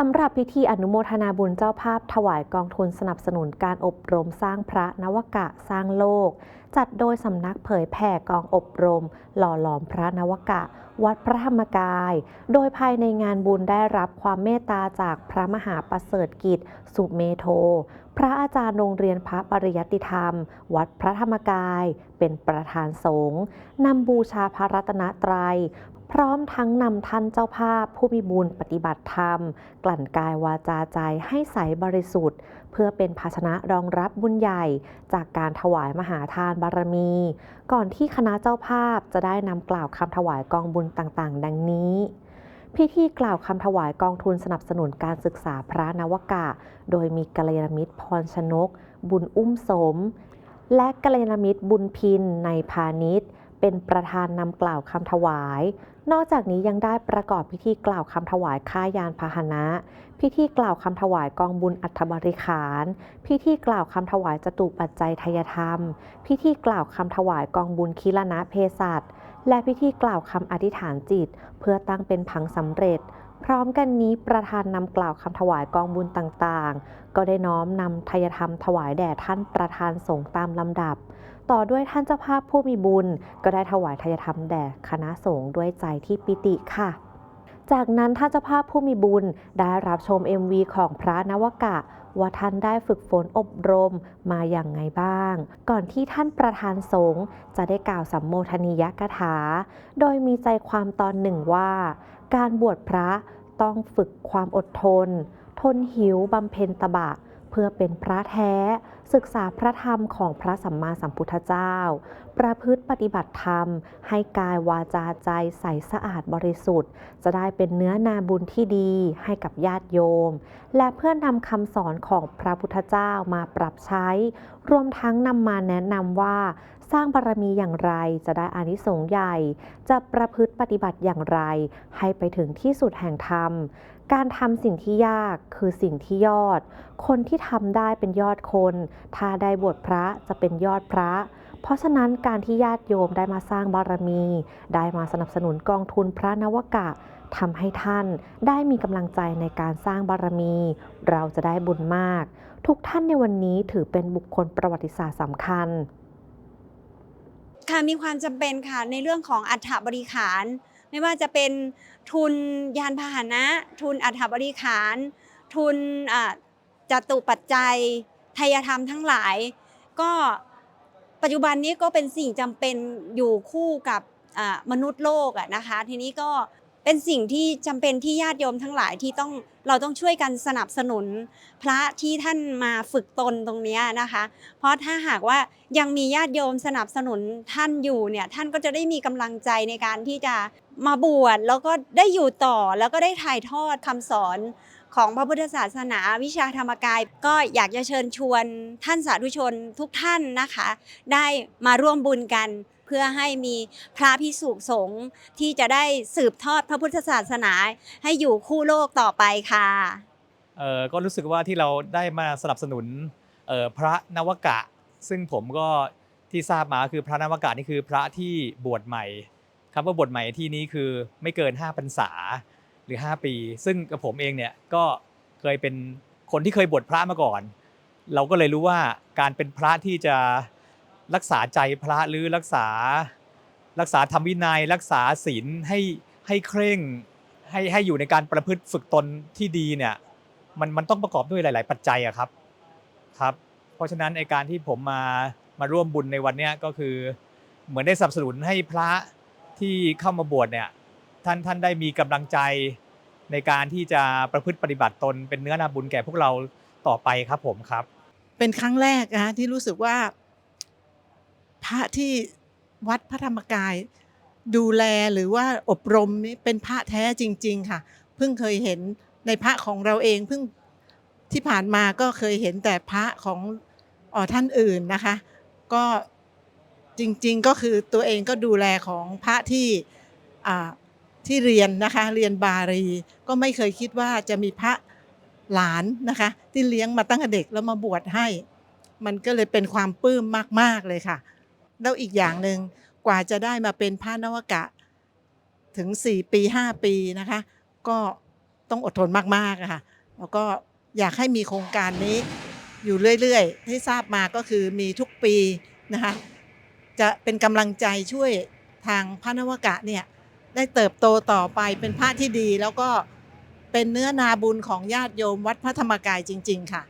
สำหรับพิธีอนุโมทนาบุญเจ้าภาพถวายกองทุนสนับสนุนการอบรมสร้างพระนวกะสร้างโลก จัดโดยสำนักเผยแผ่กองอบรม หล่อหลอมพระนวกะ วัดพระธรรมกาย โดยภายในงานบุญได้รับความเมตตาจากพระมหาประเสริฐกิจ สุเมโท พระอาจารย์โรงเรียนพระปริยติธรรม วัดพระธรรมกาย เป็นประธานสงฆ์นำบูชาพระรัตนตรัย พร้อมทั้งนำท่านเจ้าภาพผู้มีบุญปฏิบัติธรรม กลั่นกายวาจาใจให้ใสบริสุทธิ์ เพื่อเป็นภาชนะรองรับบุญใหญ่ จากการถวายมหาทานบารมี ก่อนที่คณะเจ้าภาพจะได้นำกล่าวคำถวายกองบุญต่างๆ ดังนี้พิธีกล่าวคำถวายกองทุนสนับสนุนการศึกษาพระนวกะ โดยมีกัลยาณมิตรพรชนก บุญอุ้มสม และกัลยาณมิตรบุญพินในพาณิชย์ เป็นประธานนำกล่าวคำถวาย นอกจากนี้ยังได้ประกอบพิธีกล่าวคำถวายค่ายานพาหนะ พิธีกล่าวคำถวายกองบุญอัฐบริขาร พิธีกล่าวคำถวายจตุปัจจัยทยธรรม พิธีกล่าวคำถวายกองบุญคิรณะเพศัตและพิธีกล่าวคำอธิษฐานจิต เพื่อตั้งเป็นผังสำเร็จ พร้อมกันนี้ประธานนำกล่าวคำถวายกองบุญต่างๆ ก็ได้น้อมนำทยธรรมถวายแด่ท่านประธานสงฆ์ตามลำดับ ต่อด้วยท่านเจ้าภาพผู้มีบุญ ก็ได้ถวายทยธรรมแด่คณะสงฆ์ด้วยใจที่ปิติค่ะ จากนั้นท่านเจ้าภาพผู้มีบุญได้รับชม MV ของพระนวกะ ว่าท่านได้ฝึกฝนอบรมมาอย่างไงบ้าง ก่อนที่ท่านประธานสงฆ์จะได้กล่าวสัมโมทนียกถา โดยมีใจความตอนหนึ่งว่า การบวชพระต้องฝึกความอดทน ทนหิวบำเพ็ญตบะ พื่อเป็นพระแท้ ศึกษาพระธรรมของพระสัมมาสัมพุทธเจ้า ประพฤติปฏิบัติธรรม ให้กายวาจาใจใสสะอาดบริสุทธิ์ จะได้เป็นเนื้อนาบุญที่ดีให้กับญาติโยม และเพื่อนำคำสอนของพระพุทธเจ้ามาปรับใช้ รวมทั้งนำมาแนะนำว่า สร้างบารมีอย่างไรจะได้อานิสงส์ใหญ่ จะประพฤติปฏิบัติอย่างไร ให้ไปถึงที่สุดแห่งธรรม การทำสิ่งที่ยากคือสิ่งที่ยอด คนที่ทำได้เป็นยอดคน ถ้าได้บวชพระจะเป็นยอดพระเพราะฉะนั้นการที่ญาติโยมได้มาสร้างบารมี ได้มาสนับสนุนกองทุนพระนวกะทำให้ท่านได้มีกำลังใจในการสร้างบารมี เราจะได้บุญมาก ทุกท่านในวันนี้ถือเป็นบุคคลประวัติศาสตร์สำคัญ ค่ะมีความจำเป็นค่ะในเรื่องของอัฐบริขาร ไม่ว่าจะเป็นทุนยานพาหนะ ทุนอัฐบริขาร ทุนจตุปัจจัยทายธรรมทั้งหลาย ก็ปัจจุบันนี้ก็เป็นสิ่งจำเป็นอยู่คู่กับมนุษย์โลกอะนะคะ ทีนี้ก็ เป็นสิ่งที่จำเป็นที่ญาติโยมทั้งหลายที่ต้องเราต้องช่วยกันสนับสนุนพระที่ท่านมาฝึกตนตรงนี้นะคะ เพราะถ้าหากว่ายังมีญาติโยมสนับสนุนท่านอยู่เนี่ยท่านก็จะได้มีกำลังใจในการที่จะมาบวชแล้วก็ได้อยู่ต่อแล้วก็ได้ถ่ายทอดคำสอนของพระพุทธศาสนาวิชาธรรมกายก็อยากจะเชิญชวนท่านสาธุชนทุกท่านนะคะ ได้มาร่วมบุญกัน เพื่อให้มีพระพิสุสงฆ์ที่จะได้สืบทอดพระพุทธศาสนา ให้อยู่คู่โลกต่อไปค่ะเออก็รู้สึกว่าที่เราได้มาสนับสนุนเออพระนวกะ ซึ่งผมก็ที่ทราบมาคือพระนวกะนี่คือพระที่บวชใหม่คำว่าบวชใหม่ที่นี้คือไม่เกิน5พรรษาหรือ 5 ปี ซึ่งกับผมเองเนี่ยก็เคยเป็นคนที่เคยบวชพระมาก่อน เราก็เลยรู้ว่าการเป็นพระที่จะ รักษาใจพระหรือรักษารักษาธรรมวินัย รักษาศีลให้ให้เคร่งให้ให้อยู่ในการประพฤติฝึกตนที่ดีเนี่ยมันมันต้องประกอบด้วยหลาย ๆ ปัจจัยอะครับครับ เพราะฉะนั้นในการที่ผมมามาร่วมบุญในวันเนี้ยก็คือเหมือนได้สนับสนุนให้พระที่เข้ามาบวชเนี่ยท่านท่านได้มีกำลังใจในการที่จะประพฤติปฏิบัติตนเป็นเนื้อนาบุญแก่พวกเราต่อไปครับผมครับ เป็นครั้งแรกนะที่รู้สึกว่า พระที่วัดพระธรรมกาย ดูแลหรือว่าอบรมนี่เป็นพระแท้จริง ๆ ค่ะ เพิ่งเคยเห็นในพระของเราเองเพิ่งที่ผ่านมาก็เคยเห็นแต่พระของออท่านอื่นนะคะ ก็จริง ๆ ก็คือตัวเองก็ดูแลของพระที่ที่เรียนนะคะ เรียนบาลีก็ไม่เคยคิดว่าจะมีพระหลานนะคะ ที่เลี้ยงมาตั้งแต่เด็กแล้วมาบวชให้ มันก็เลยเป็นความปลื้มมาก ๆ เลยค่ะ แล้วอีกอย่างหนึ่งกว่าจะได้มาเป็นพระนวกะถึง 4 ปี 5 ปีนะคะ ก็ต้องอดทนมากๆค่ะ แล้วก็อยากให้มีโครงการนี้อยู่เรื่อยๆ ที่ทราบมาก็คือมีทุกปีนะคะ จะเป็นกำลังใจช่วยทางพระนวกะเนี่ยได้เติบโตต่อไปเป็นพระที่ดี แล้วก็เป็นเนื้อนาบุญของญาติโยมวัดพระธรรมกายจริง ๆ ค่ะ